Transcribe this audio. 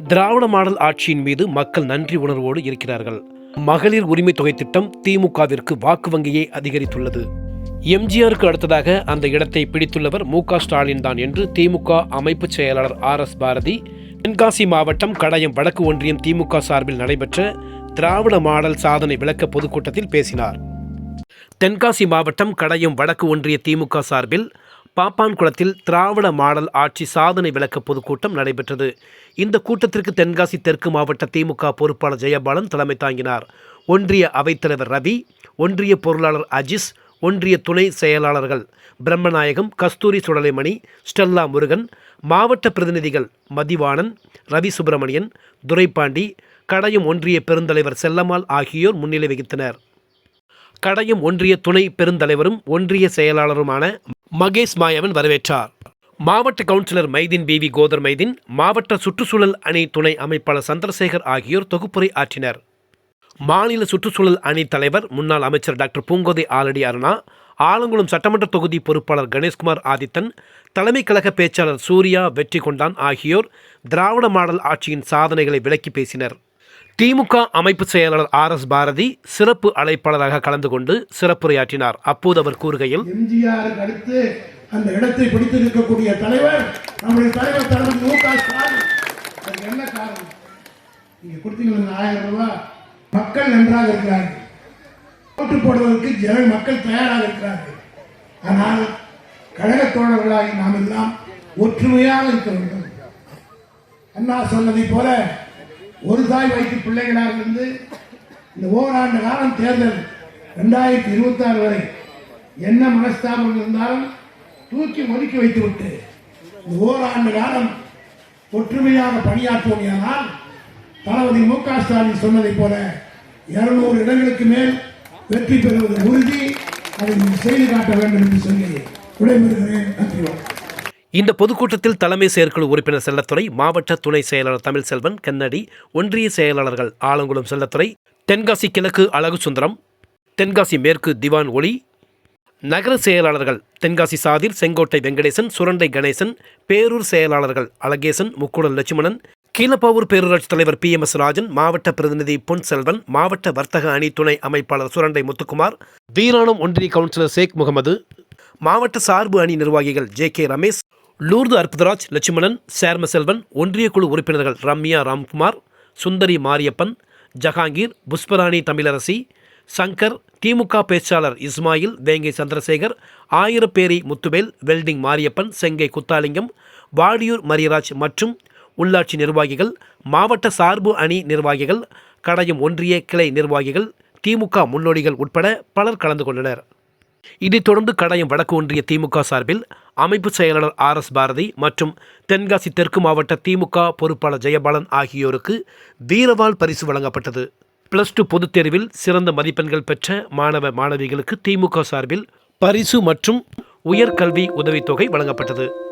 திராவிட model ஆட்சியின் மீது மக்கள் நன்றி உணர்வோடு இருக்கிறார்கள். மகளிர் உரிமை தொகை திட்டம் திமுகவிற்கு வாக்கு வங்கியை அதிகரித்துள்ளது. எம்ஜிஆருக்கு அடுத்ததாக அந்த இடத்தை பிடித்துள்ளவர் மு க ஸ்டாலின் தான் என்று திமுக அமைப்பு செயலாளர் ஆர் எஸ் பாரதி தென்காசி மாவட்டம் கடையம் வடக்கு ஒன்றியம் திமுக சார்பில் நடைபெற்ற திராவிட மாடல் சாதனை விளக்க பொதுக்கூட்டத்தில் பேசினார். தென்காசி மாவட்டம் கடையம் வடக்கு ஒன்றிய திமுக சார்பில் பாப்பான்குளத்தில் திராவிட மாடல் ஆட்சி சாதனை விளக்க பொதுக்கூட்டம் நடைபெற்றது. இந்த கூட்டத்திற்கு தென்காசி தெற்கு மாவட்ட திமுக பொறுப்பாளர் ஜெயபாலன் தலைமை தாங்கினார். ஒன்றிய அவைத்தலைவர் ரவி ஒன்றிய பொருளாளர் அஜிஸ் ஒன்றிய துணை செயலாளர்கள் பிரம்மநாயகம் கஸ்தூரி சுடலைமணி ஸ்டெல்லா முருகன் மாவட்ட பிரதிநிதிகள் மதிவாணன் ரவி சுப்பிரமணியன் துரைப்பாண்டி கடையும் ஒன்றிய பெருந்தலைவர் செல்லம்மாள் ஆகியோர் முன்னிலை வகித்தனர். கடையும் ஒன்றிய துணை பெருந்தலைவரும் ஒன்றிய செயலாளருமான மகேஷ் மாயவன் வரவேற்றார். மாவட்ட கவுன்சிலர் மைதீன் பிவி கோதர் மைதீன் மாவட்ட சுற்றுச்சூழல் அணி துணை அமைப்பாளர் சந்திரசேகர் ஆகியோர் தொகுப்புரை ஆற்றினர். மாநில சுற்றுச்சூழல் அணி தலைவர் முன்னாள் அமைச்சர் டாக்டர் பூங்கோதை ஆலடி அருணா ஆலங்குளம் சட்டமன்ற தொகுதி பொறுப்பாளர் கணேஷ்குமார் ஆதித்தன் தலைமை கழக பேச்சாளர் சூர்யா வெற்றி கொண்டான் ஆகியோர் திராவிட மாடல் ஆட்சியின் சாதனைகளை விளக்கி பேசினர். திமுக அமைப்பு செயலாளர் ஆர் எஸ் பாரதி சிறப்பு அழைப்பாளராக கலந்து கொண்டு சிறப்புரையாற்றினார். அப்போது அவர் கூறுகையில் எம்ஜிஆருக்கு அடுத்து அந்த இடத்தை பிடித்திருக்கக்கூடிய தலைவர் நம்முடைய தலைவர் தலைவர் மு க ஸ்டாலின். என்ன காரணம்? நீங்க கொடுத்தீங்களா ஆயிரம் ரூபாய்? மக்கள் நன்றாக இருக்கிறார்கள். ஓட்டு போடுவதற்கு ஜன மக்கள் தயாராக இருக்கிறார்கள். ஆனால் கழக தோழர்களாகி நாம் எல்லாம் ஒற்றுமையாக இருக்க வேண்டும். அண்ணா சொன்னதை போல ஒரு தாய் வயிற்று பிள்ளைகளாக இருந்து இந்த ஓராண்டு காலம் தேர்தல் ரெண்டாயிரத்தி இருபத்தி ஆறு வரை என்ன மனஸ்தாபம் இருந்தாலும் தூக்கி ஒதுக்கி வைத்துவிட்டு இந்த ஓராண்டு காலம் ஒற்றுமையாக பணியாற்றுவோமையானால் தளபதி மு க ஸ்டாலின் சொன்னதைப் போல இருநூறு இடங்களுக்கு மேல் வெற்றி பெறுவது உறுதி அதை செய்து காட்ட வேண்டும் என்று சொல்லி விடைபெறுகிறேன் நன்றி வணக்கம். இந்த பொதுக்கூட்டத்தில் தலைமை செயற்குழு உறுப்பினர் செல்லத்துறை மாவட்ட துணை செயலாளர் தமிழ் செல்வன் கண்ணடி ஒன்றிய செயலாளர்கள் ஆலங்குளம் செல்லத்துறை தென்காசி கிழக்கு அழகு சுந்தரம் தென்காசி மேற்கு திவான் ஒளி நகர செயலாளர்கள் தென்காசி சாதிர் செங்கோட்டை வெங்கடேசன் சுரண்டை கணேசன் பேரூர் செயலாளர்கள் அழகேசன் முக்குடல் லட்சுமணன் கீழப்பாவூர் பேரூராட்சி தலைவர் பி எம் எஸ் ராஜன் மாவட்ட பிரதிநிதி பொன் செல்வன் மாவட்ட வர்த்தக அணி துணை அமைப்பாளர் சுரண்டை முத்துக்குமார் வீராணம் ஒன்றிய கவுன்சிலர் ஷேக் முகமது மாவட்ட சார்பு அணி நிர்வாகிகள் ஜே கே ரமேஷ் லூர்து அற்புதராஜ் லட்சுமணன் சேர்ம செல்வன் ஒன்றிய குழு உறுப்பினர்கள் ரம்யா ராம்குமார் சுந்தரி மாரியப்பன் ஜஹாங்கீர் புஷ்பராணி தமிழரசி சங்கர் திமுக பேச்சாளர் இஸ்மாயில் வேங்கை சந்திரசேகர் ஆயிரப்பேரி முத்துவேல் வெல்டிங் மாரியப்பன் செங்கை குத்தாலிங்கம் வாடியூர் மரியராஜ் மற்றும் உள்ளாட்சி நிர்வாகிகள் மாவட்ட சார்பு அணி நிர்வாகிகள் கடையம் ஒன்றிய கிளை நிர்வாகிகள் திமுக முன்னோடிகள் உட்பட பலர் கலந்து கொண்டனர். இதைத் தொடர்ந்து கடையம் வடக்கு ஒன்றிய திமுக சார்பில் அமைப்பு செயலாளர் ஆர் எஸ் பாரதி மற்றும் தென்காசி தெற்கு மாவட்ட திமுக பொறுப்பாளர் ஜெயபாலன் ஆகியோருக்கு வீரவாள் பரிசு வழங்கப்பட்டது. பிளஸ் டூ பொதுத் தேர்வில் சிறந்த மதிப்பெண்கள் பெற்ற மாணவ மாணவிகளுக்கு திமுக சார்பில் பரிசு மற்றும் உயர்கல்வி உதவித்தொகை வழங்கப்பட்டது.